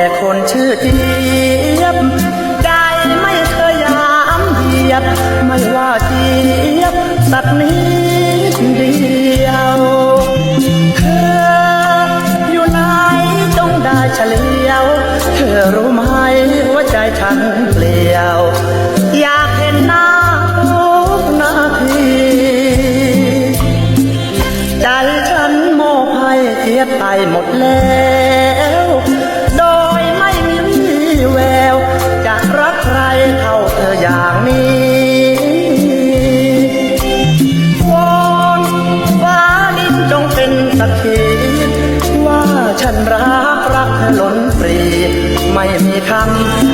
แต่คนชื่อเจี๊ยบใจไม่เคยยามเหยียบ ไม่ว่าเจี๊ยบสักนิดเดียวเธออยู่ไหนต้องได้เฉลียว เธอรู้ไหมว่าใจฉันเปลี่ยว อยากเห็นหน้าทุกนาทีใจฉันโมภัยเทียบไปหมดแล้ว นีวอนฟ้าดินจงเป็นสักทีว่าฉันรักรักหล่นปรี ไม่มีคำ